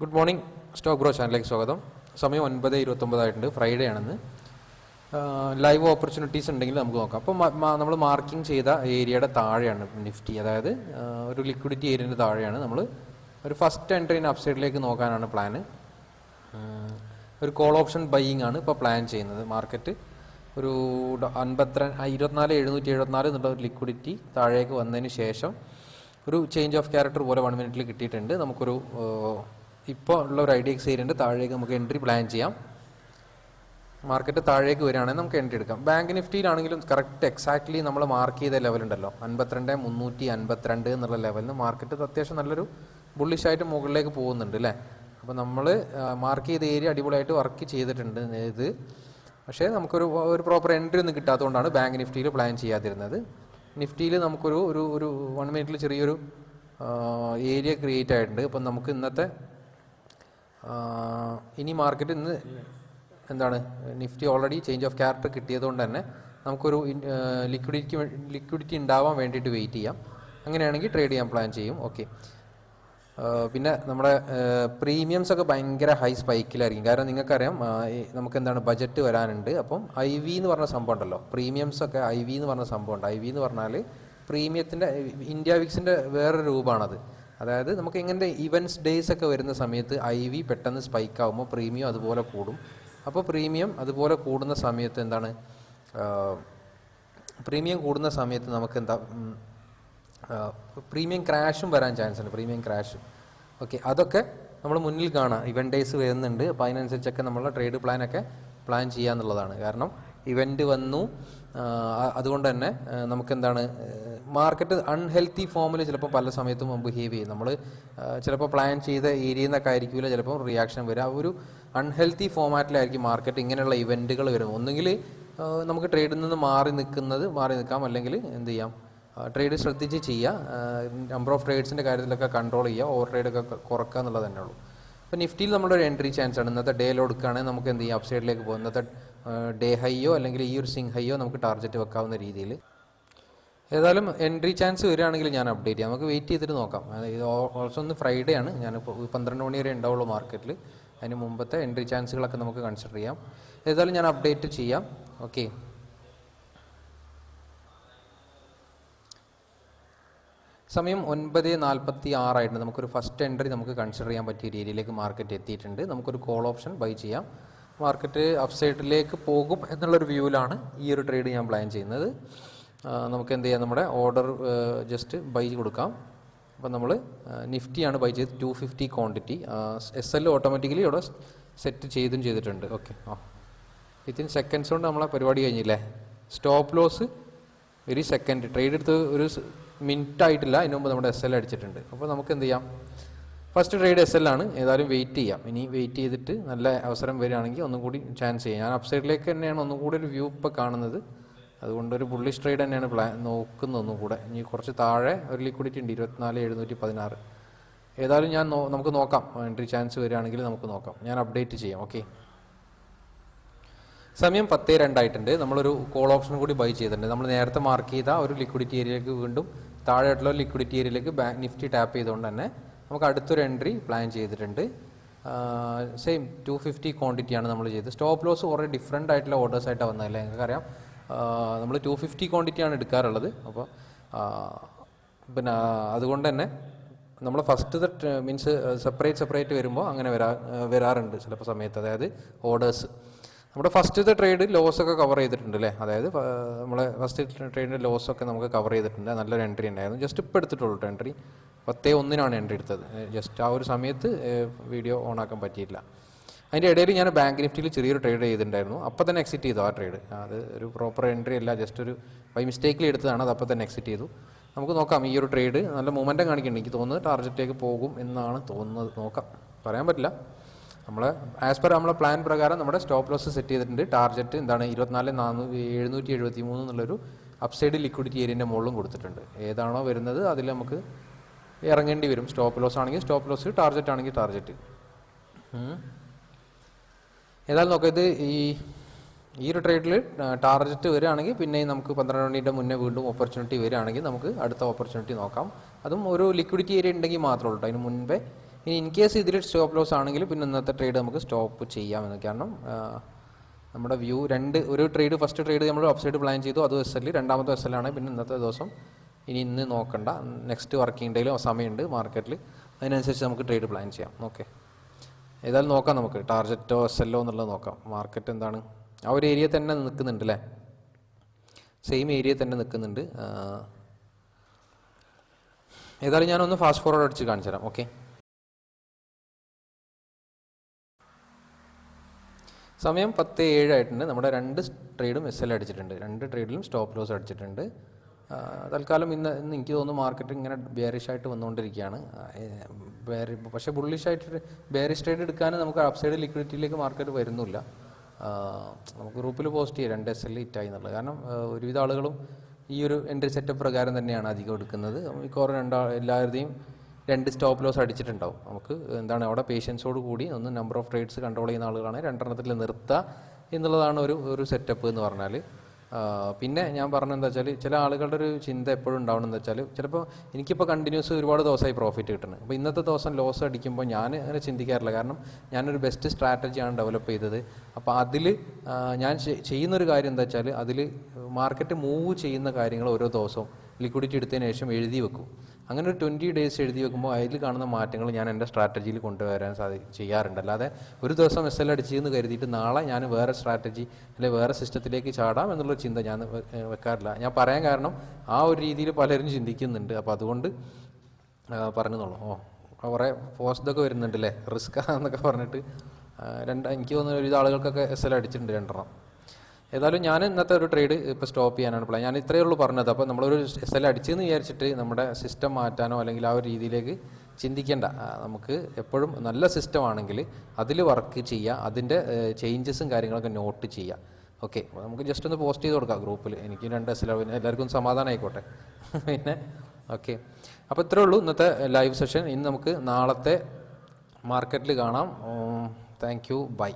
Good morning stock bro ചാനലിലേക്ക് സ്വാഗതം. സമയം ഒൻപത് ഇരുപത്തൊമ്പതായിട്ടുണ്ട്. ഫ്രൈഡേ ആണെന്ന്. ലൈവ് ഓപ്പർച്യൂണിറ്റീസ് ഉണ്ടെങ്കിൽ നമുക്ക് നോക്കാം. അപ്പോൾ നമ്മൾ മാർക്കിംഗ് ചെയ്ത ഏരിയയുടെ താഴെയാണ് നിഫ്റ്റി അതായത് ഒരു ലിക്വിഡിറ്റി ഏരിയന്റെ താഴെയാണ് നമ്മൾ ഒരു ഫസ്റ്റ് എൻട്രീന് അപ്സൈഡിലേക്ക് നോക്കാനാണ് പ്ലാന് ഒരു കോൾ ഓപ്ഷൻ ബൈയിങ് ആണ് ഇപ്പോൾ പ്ലാൻ ചെയ്യുന്നത്. മാർക്കറ്റ് ഒരു ആ, ഇരുപത്തിനാല് എഴുന്നൂറ്റി എഴുപത്തിനാല് എന്നുള്ള ലിക്വിഡിറ്റി താഴേക്ക് വന്നതിന് ശേഷം ഒരു ചേഞ്ച് ഓഫ് ക്യാരക്ടർ പോലെ വൺ മിനിറ്റിൽ കിട്ടിയിട്ടുണ്ട്. നമുക്കൊരു ഇപ്പോൾ ഉള്ള ഒരു ഐഡിയ എക്സ് ഏരിയന്റെ താഴേക്ക് നമുക്ക് എൻട്രി പ്ലാൻ ചെയ്യാം. മാർക്കറ്റ് താഴേക്ക് വരികയാണെങ്കിൽ നമുക്ക് എൻട്രി എടുക്കാം. ബാങ്ക് നിഫ്റ്റിയിലാണെങ്കിലും കറക്റ്റ് എക്സാക്ട്ലി നമ്മൾ മാർക്ക് ചെയ്ത ലെവലുണ്ടല്ലോ അൻപത്തിരണ്ട് മുന്നൂറ്റി അൻപത്തിരണ്ട് എന്നുള്ള ലെവലിന് മാർക്കറ്റ് അത്യാവശ്യം നല്ലൊരു ബുള്ളിഷായിട്ട് മുകളിലേക്ക് പോകുന്നുണ്ട് അല്ലേ? അപ്പോൾ നമ്മൾ മാർക്ക് ചെയ്ത ഏരിയ അടിപൊളിയായിട്ട് വർക്ക് ചെയ്തിട്ടുണ്ട് ഇത്. പക്ഷേ നമുക്കൊരു ഒരു പ്രോപ്പർ എൻട്രി ഒന്നും കിട്ടാത്തതുകൊണ്ടാണ് ബാങ്ക് നിഫ്റ്റിയിൽ പ്ലാൻ ചെയ്യാതിരുന്നത്. നിഫ്റ്റിയിൽ നമുക്കൊരു ഒരു ഒരു വൺ മിനിറ്റിൽ ചെറിയൊരു ഏരിയ ക്രിയേറ്റ് ആയിട്ടുണ്ട്. അപ്പം നമുക്ക് ഇന്നത്തെ ഇനി മാർക്കറ്റ് ഇന്ന് എന്താണ്? Nifty already change of character കിട്ടിയതുകൊണ്ട് തന്നെ നമുക്കൊരു ലിക്വിഡിറ്റി ലിക്വിഡിറ്റി ഉണ്ടാവാൻ വേണ്ടിയിട്ട് വെയിറ്റ് ചെയ്യാം. അങ്ങനെയാണെങ്കിൽ ട്രേഡ് ചെയ്യാൻ പ്ലാൻ ചെയ്യും. ഓക്കെ പിന്നെ നമ്മുടെ പ്രീമിയംസ് ഒക്കെ ഭയങ്കര ഹൈ സ്പൈക്കിലായിരിക്കും കാരണം നിങ്ങൾക്കറിയാം നമുക്ക് എന്താണ് ബജറ്റ് വരാനുണ്ട്. അപ്പം ഐ വി എന്ന് പറഞ്ഞ സംഭവം ഉണ്ടല്ലോ. പ്രീമിയംസ് ഒക്കെ ഐ വി എന്ന് പറഞ്ഞ സംഭവം ഉണ്ട്. ഐ വി എന്ന് പറഞ്ഞാൽ പ്രീമിയത്തിന്റെ ഇന്ത്യ വിക്സിന്റെ വേറൊരു രൂപമാണത്. അതായത് നമുക്ക് ഇങ്ങനത്തെ ഇവന്റ്സ് ഡേയ്സ് ഒക്കെ വരുന്ന സമയത്ത് ഐ വി പെട്ടെന്ന് സ്പൈക്ക് ആകുമ്പോൾ പ്രീമിയം അതുപോലെ കൂടും. അപ്പോൾ പ്രീമിയം അതുപോലെ കൂടുന്ന സമയത്ത് എന്താണ്? പ്രീമിയം കൂടുന്ന സമയത്ത് നമുക്ക് എന്താ പ്രീമിയം ക്രാഷും വരാൻ ചാൻസ് ഉണ്ട്. പ്രീമിയം ക്രാഷ് ഓക്കെ അതൊക്കെ നമ്മൾ മുന്നിൽ കാണാം. ഇവൻ ഡേയ്സ് വരുന്നുണ്ട്. അപ്പോൾ അതിനനുസരിച്ചൊക്കെ നമ്മളുടെ ട്രേഡ് പ്ലാനൊക്കെ പ്ലാൻ ചെയ്യാന്നുള്ളതാണ്. കാരണം ഇവന്റ് വന്നു. അതുകൊണ്ട് തന്നെ നമുക്ക് നമുക്കെന്താണ് മാർക്കറ്റ് അൺഹെൽത്തി ഫോമിൽ ചിലപ്പോൾ പല സമയത്തും ബിഹേവ് ചെയ്യും. നമ്മൾ ചിലപ്പോൾ പ്ലാൻ ചെയ്ത ഏരിയയിൽ നിന്നൊക്കെ ആയിരിക്കില്ല ചിലപ്പോൾ റിയാക്ഷൻ വരും. ആ ഒരു അൺഹെൽത്തി ഫോമാറ്റിലായിരിക്കും മാർക്കറ്റ് ഇങ്ങനെയുള്ള ഇവന്റുകൾ വരുന്നത്. ഒന്നുകിൽ നമുക്ക് ട്രേഡിൽ നിന്ന് മാറി നിൽക്കുന്നത് മാറി നിൽക്കാം. അല്ലെങ്കിൽ എന്ത് ചെയ്യാം ട്രേഡ് ശ്രദ്ധിച്ച് ചെയ്യുക. നമ്പർ ഓഫ് ട്രേഡ്സിന്റെ കാര്യത്തിലൊക്കെ കൺട്രോൾ ചെയ്യുക. ഓവർ ട്രേഡൊക്കെ കുറക്കുക എന്നുള്ളത് തന്നെ ഉള്ളൂ. അപ്പോൾ നിഫ്റ്റിയിൽ നമ്മുടെ ഒരു എൻട്രി ചാൻസ് ആണ്. ഇന്നത്തെ ഡേ എടുക്കുകയാണെങ്കിൽ നമുക്ക് എന്ത് ചെയ്യാം അപ്സൈഡിലേക്ക് പോകും. ഇന്നത്തെ ഡേ ഹൈയോ അല്ലെങ്കിൽ ഈ ഒരു സിങ് ഹൈയോ നമുക്ക് ടാർഗറ്റ് വെക്കാവുന്ന രീതിയിൽ. ഏതായാലും എൻട്രി ചാൻസ് വരികയാണെങ്കിൽ ഞാൻ അപ്ഡേറ്റ് ചെയ്യാം. നമുക്ക് വെയിറ്റ് ചെയ്തിട്ട് നോക്കാം. ഇത് ഓൾസോ ഒന്ന് ഫ്രൈഡേ ആണ്. ഞാൻ പന്ത്രണ്ട് മണി വരെ ഉണ്ടാവുള്ളൂ മാർക്കറ്റിൽ അതിന് മുമ്പത്തെ എൻട്രി ചാൻസുകളൊക്കെ നമുക്ക് കൺസിഡർ ചെയ്യാം. ഏതായാലും ഞാൻ അപ്ഡേറ്റ് ചെയ്യാം. ഓക്കെ സമയം ഒൻപത് നാൽപ്പത്തി ആറായിട്ടുണ്ട് നമുക്കൊരു ഫസ്റ്റ് എൻട്രി നമുക്ക് കൺസിഡർ ചെയ്യാൻ പറ്റിയ രീതിയിലേക്ക് മാർക്കറ്റ് എത്തിയിട്ടുണ്ട്. നമുക്കൊരു കോൾ ഓപ്ഷൻ ബൈ ചെയ്യാം. മാർക്കറ്റ് അപ്സൈഡിലേക്ക് പോകും എന്നുള്ളൊരു വ്യൂവിലാണ് ഈ ഒരു ട്രേഡ് ഞാൻ പ്ലാൻ ചെയ്യുന്നത്. നമുക്ക് എന്ത് ചെയ്യാം? നമ്മുടെ ഓർഡർ ജസ്റ്റ് ബൈ കൊടുക്കാം. അപ്പം നമ്മൾ നിഫ്റ്റിയാണ് ബൈ ചെയ്ത് two fifty quantity S L automatically ഇവിടെ സെറ്റ് ചെയ്തും ചെയ്തിട്ടുണ്ട്. ഓക്കെ ആ. വിത്തിൻ സെക്കൻഡ്സ് കൊണ്ട് നമ്മളെ പരിപാടി കഴിഞ്ഞില്ലേ? സ്റ്റോപ്പ് ലോസ് ഒരു സെക്കൻഡ് ട്രേഡ് എടുത്ത് ഒരു മിനിറ്റ് ആയിട്ടില്ല. അതിന് മുമ്പ് നമ്മുടെ എസ് എൽ അടിച്ചിട്ടുണ്ട്. അപ്പോൾ നമുക്ക് എന്ത് ചെയ്യാം? ഫസ്റ്റ് ട്രേഡ് എസ് എൽ ആണ്. ഏതായാലും വെയിറ്റ് ചെയ്യാം. ഇനി വെയിറ്റ് ചെയ്തിട്ട് നല്ല അവസരം വരികയാണെങ്കിൽ ഒന്നും കൂടി ചാൻസ് ചെയ്യാം. ഞാൻ അപ്സൈഡിലേക്ക് തന്നെയാണ് ഒന്നും കൂടി ഒരു വ്യൂ ഇപ്പോൾ കാണുന്നത്. അതുകൊണ്ട് ഒരു ബുള്ളിഷ് ട്രേഡ് തന്നെയാണ് പ്ലാൻ നോക്കുന്നത് ഒന്നും കൂടെ. ഇനി കുറച്ച് താഴെ ഒരു ലിക്വിഡിറ്റി ഉണ്ട്. ഇരുപത്തിനാല് എഴുന്നൂറ്റി പതിനാറ് ഏതായാലും ഞാൻ നമുക്ക് നോക്കാം. എൻട്രി ചാൻസ് വരികയാണെങ്കിൽ നമുക്ക് നോക്കാം. ഞാൻ അപ്ഡേറ്റ് ചെയ്യാം. ഓക്കെ സമയം പത്തേ രണ്ടായിട്ടുണ്ട്. നമ്മളൊരു കോൾ ഓപ്ഷൻ കൂടി ബൈ ചെയ്തിട്ടുണ്ട്. നമ്മൾ നേരത്തെ മാർക്ക് ചെയ്ത ഒരു ലിക്വിഡിറ്റി ഏരിയയിലേക്ക് വീണ്ടും താഴെയായിട്ടുള്ള ലിക്വിഡിറ്റി ഏരിയയിലേക്ക് ബാങ്ക് നിഫ്റ്റി ടാപ്പ് ചെയ്തുകൊണ്ട് തന്നെ നമുക്ക് അടുത്തൊരു എൻട്രി പ്ലാൻ ചെയ്തിട്ടുണ്ട്. സെയിം ടു ഫിഫ്റ്റി ക്വാണ്ടിറ്റിയാണ് നമ്മൾ ചെയ്തത്. സ്റ്റോപ്പ് ലോസ് കുറേ ഡിഫറെന്റ് ആയിട്ടുള്ള ഓർഡേഴ്സ് വന്നതല്ലേ നിങ്ങൾക്കറിയാം. നമ്മൾ ടു ഫിഫ്റ്റി ക്വാണ്ടിറ്റിയാണ് എടുക്കാറുള്ളത്. അപ്പോൾ പിന്നെ അതുകൊണ്ട് തന്നെ നമ്മൾ ഫസ്റ്റ് മീൻസ് സെപ്പറേറ്റ് സെപ്പറേറ്റ് വരുമ്പോൾ അങ്ങനെ വരാ വരാറുണ്ട് ചിലപ്പോൾ സമയത്ത്. അതായത് ഓർഡേഴ്സ് നമ്മുടെ ഫസ്റ്റ് ഫസ്റ്റത്തെ ട്രേഡ് ലോസൊക്കെ കവർ ചെയ്തിട്ടുണ്ട് അല്ലേ? അതായത് നമ്മളെ ഫസ്റ്റ് ട്രേഡിന്റെ ലോസൊക്കെ നമുക്ക് കവർ ചെയ്തിട്ടുണ്ട്. നല്ലൊരു എൻട്രി ഉണ്ടായിരുന്നു. ജസ്റ്റ് ഇപ്പോൾ എടുത്തിട്ടുള്ളൂ എൻട്രി പത്തേ ഒന്നിനാണ് എന്റെ എടുത്തത് ജസ്റ്റ് ആ ഒരു സമയത്ത് വീഡിയോ ഓൺ ആക്കാൻ പറ്റിയില്ല. അതിന്റെ ഇടയിൽ ഞാൻ ബാങ്ക് നിഫ്റ്റിയിൽ ചെറിയൊരു ട്രേഡ് ചെയ്തിട്ടുണ്ടായിരുന്നു. അപ്പോൾ തന്നെ എക്സിറ്റ് ചെയ്തു ആ ട്രേഡ് അത് ഒരു പ്രോപ്പർ എൻട്രി അല്ല ജസ്റ്റ് ഒരു ബൈ മിസ്റ്റേക്കിൽ എടുത്തതാണ് അത് അപ്പോൾ തന്നെ എക്സിറ്റ് ചെയ്തു. നമുക്ക് നോക്കാം ഈ ഒരു ട്രേഡ് നല്ല മൂമെന്റം കാണിക്കുന്നുണ്ട്. എനിക്ക് തോന്നുന്നത് ടാർഗറ്റിലേക്ക് പോകും എന്നാണ് തോന്നുന്നത്. നോക്കാം. പറയാൻ പറ്റില്ല. നമ്മൾ ആസ് പെർ നമ്മളെ പ്ലാൻ പ്രകാരം നമ്മുടെ സ്റ്റോപ്പ് ലോസ് സെറ്റ് ചെയ്തിട്ടുണ്ട്. ടാർഗറ്റ് എന്താണ്? ഇരുപത്തിനാല് നാനൂറ്റി എഴുന്നൂറ്റി എഴുപത്തി മൂന്ന് എന്നുള്ളൊരു അപ്സൈഡ് ലിക്വിഡിറ്റി ഏരിയന്റെ മുകളിലും കൊടുത്തിട്ടുണ്ട്. ഏതാണോ വരുന്നത് അതിൽ നമുക്ക് ഇറങ്ങേണ്ടി വരും. സ്റ്റോപ്പ് ലോസ് ആണെങ്കിൽ സ്റ്റോപ്പ് ലോസ് ടാർജറ്റ് ആണെങ്കിൽ ടാർജറ്റ് ഏതായാലും നോക്കാം ഇത് ഈ ഈ ഒരു ട്രേഡിൽ ടാർജറ്റ് വരികയാണെങ്കിൽ പിന്നെയും നമുക്ക് പന്ത്രണ്ട് മണിയുടെ മുന്നേ വീണ്ടും ഓപ്പർച്യൂണിറ്റി വരികയാണെങ്കിൽ നമുക്ക് അടുത്ത ഓപ്പർച്യൂണിറ്റി നോക്കാം. അതും ഒരു ലിക്വിഡിറ്റി ഏരിയ ഉണ്ടെങ്കിൽ മാത്രമേ ഉള്ളൂ. അതിന് മുൻപേ ഇനി ഇൻ കേസ് ഇതിൽ സ്റ്റോപ്പ് ലോസ് ആണെങ്കിൽ പിന്നെ ഇന്നത്തെ ട്രേഡ് നമുക്ക് സ്റ്റോപ്പ് ചെയ്യാമെന്ന് കാരണം നമ്മുടെ വ്യൂ രണ്ട് ഒരു ട്രേഡ് ഫസ്റ്റ് ട്രേഡ് നമ്മൾ അപ്സൈഡ് പ്ലാൻ ചെയ്തു. അത് എസ് എൽ രണ്ടാമത്തെ എസ് എൽ ആണ്. പിന്നെ ഇന്നത്തെ ദിവസം ഇനി ഇന്ന് നോക്കണ്ട. നെക്സ്റ്റ് വർക്കിംഗ് ഡേയിലോ സമയമുണ്ട് മാർക്കറ്റിൽ അതിനനുസരിച്ച് നമുക്ക് ട്രേഡ് പ്ലാൻ ചെയ്യാം. ഓക്കെ ഏതായാലും നോക്കാം നമുക്ക്. ടാർജറ്റോ എസ് എല്ലോ എന്നുള്ളത് നോക്കാം. മാർക്കറ്റ് എന്താണ്? ആ ഒരു ഏരിയ തന്നെ നിൽക്കുന്നുണ്ട് അല്ലേ സെയിം ഏരിയ തന്നെ നിൽക്കുന്നുണ്ട്. ഏതായാലും ഞാനൊന്ന് ഫാസ്റ്റ് ഫോർവേഡ് അടിച്ച് കാണിച്ചു തരാം. ഓക്കെ സമയം പത്ത് ഏഴായിട്ടുണ്ട് നമ്മുടെ രണ്ട് ട്രേഡും എസ് എൽ അടിച്ചിട്ടുണ്ട്. രണ്ട് ട്രേഡിലും സ്റ്റോപ്പ് ലോസ് അടിച്ചിട്ടുണ്ട്. തൽക്കാലം ഇന്ന് ഇന്ന് എനിക്ക് തോന്നുന്നു മാർക്കറ്റ് ഇങ്ങനെ ബേറിഷായിട്ട് വന്നുകൊണ്ടിരിക്കുകയാണ്. ബേറി പക്ഷേ ബുള്ളിഷ് ആയിട്ട് ബെയറിഷ് ട്രേഡ് എടുക്കാൻ നമുക്ക് അപ്സൈഡ് ലിക്വിഡിറ്റിയിലേക്ക് മാർക്കറ്റ് വരുന്നില്ല. നമുക്ക് ഗ്രൂപ്പിൽ പോസ്റ്റ് ചെയ്യാം. രണ്ട് എസ് എൽ ഹിറ്റായി എന്നുള്ളത്. കാരണം ഒരുവിധ ആളുകളും ഈ ഒരു എൻട്രി സെറ്റപ്പ് പ്രകാരം തന്നെയാണ് അധികം എടുക്കുന്നത്. മിക്കവാറും രണ്ടാ എല്ലാവരുടെയും രണ്ട് സ്റ്റോപ്പ് ലോസ് അടിച്ചിട്ടുണ്ടാവും. നമുക്ക് എന്താണ് അവിടെ പേഷ്യൻസോട് കൂടി ഒന്ന് നമ്പർ ഓഫ് ട്രേഡ്സ് കൺട്രോൾ ചെയ്യുന്ന ആളുകളാണ് രണ്ടെണ്ണത്തിൽ നിർത്തുക എന്നുള്ളതാണ് ഒരു ഒരു സെറ്റപ്പ് എന്ന് പറഞ്ഞാൽ പിന്നെ ഞാൻ പറഞ്ഞത് എന്താ വെച്ചാൽ ചില ആളുകളുടെ ഒരു ചിന്ത എപ്പോഴും ഉണ്ടാവണം എന്ന് വെച്ചാൽ ചിലപ്പോൾ എനിക്കിപ്പോൾ കണ്ടിന്യൂസ് ഒരുപാട് ദിവസമായി പ്രോഫിറ്റ് കിട്ടുന്നത് അപ്പോൾ ഇന്നത്തെ ദിവസം ലോസ് അടിക്കുമ്പോൾ ഞാൻ അങ്ങനെ ചിന്തിക്കാറില്ല. കാരണം ഞാനൊരു ബെസ്റ്റ് സ്ട്രാറ്റജിയാണ് ഡെവലപ്പ് ചെയ്തത്. അപ്പോൾ അതിൽ ഞാൻ ചെയ്യുന്നൊരു കാര്യം എന്താ വെച്ചാൽ അതിൽ മാർക്കറ്റ് മൂവ് ചെയ്യുന്ന കാര്യങ്ങൾ ഓരോ ദിവസവും ലിക്വിഡിറ്റി എടുത്തതിന് ശേഷം എഴുതി വെക്കും. അങ്ങനെ ഒരു ട്വന്റി ഡേയ്സ് എഴുതി വെക്കുമ്പോൾ അതിൽ കാണുന്ന മാറ്റങ്ങൾ ഞാൻ എന്റെ സ്ട്രാറ്റജിയിൽ കൊണ്ടുവരാൻ സാധി ചെയ്യാറുണ്ട്. അല്ലാതെ ഒരു ദിവസം എസ് എൽ അടിച്ചു എന്ന് കരുതിയിട്ട് നാളെ ഞാൻ വേറെ സ്ട്രാറ്റജി അല്ലെങ്കിൽ വേറെ സിസ്റ്റത്തിലേക്ക് ചാടാം എന്നുള്ള ചിന്ത ഞാൻ വെക്കാറില്ല. ഞാൻ പറയാൻ കാരണം ആ ഒരു രീതിയിൽ പലരും ചിന്തിക്കുന്നുണ്ട്. അപ്പോൾ അതുകൊണ്ട് പറഞ്ഞതോളൂ ഓ കുറേ പോസ്റ്റൊക്കെ വരുന്നുണ്ട് അല്ലേ റിസ്ക് എന്നൊക്കെ പറഞ്ഞിട്ട് രണ്ട് എനിക്ക് തോന്നുന്ന ഒരു ആളുകൾക്കൊക്കെ എസ് എൽ അടിച്ചിട്ടുണ്ട് രണ്ടെണ്ണം. ഏതായാലും ഞാൻ ഇന്നത്തെ ഒരു ട്രേഡ് ഇപ്പോൾ സ്റ്റോപ്പ് ചെയ്യാനാണ് പ്ലാൻ ഞാൻ ഇത്രയേ ഉള്ളൂ പറഞ്ഞത്. അപ്പോൾ നമ്മളൊരു എസ് എൽ അടിച്ചെന്ന് വിചാരിച്ചിട്ട് നമ്മുടെ സിസ്റ്റം മാറ്റാനോ അല്ലെങ്കിൽ ആ ഒരു രീതിയിലേക്ക് ചിന്തിക്കേണ്ട. നമുക്ക് എപ്പോഴും നല്ല സിസ്റ്റം ആണെങ്കിൽ അതിൽ വർക്ക് ചെയ്യുക അതിന്റെ ചേഞ്ചസും കാര്യങ്ങളൊക്കെ നോട്ട് ചെയ്യുക ഓക്കെ അപ്പോൾ നമുക്ക് ജസ്റ്റ് ഒന്ന് പോസ്റ്റ് ചെയ്ത് കൊടുക്കാം ഗ്രൂപ്പിൽ എനിക്ക് രണ്ട് എസ് പിന്നെ എല്ലാവർക്കും സമാധാനം ആയിക്കോട്ടെ പിന്നെ ഓക്കെ അപ്പോൾ ഇത്രേ ഉള്ളൂ ഇന്നത്തെ ലൈവ് സെഷൻ ഇന്ന് നമുക്ക് നാളത്തെ മാർക്കറ്റിൽ കാണാം. Thank you by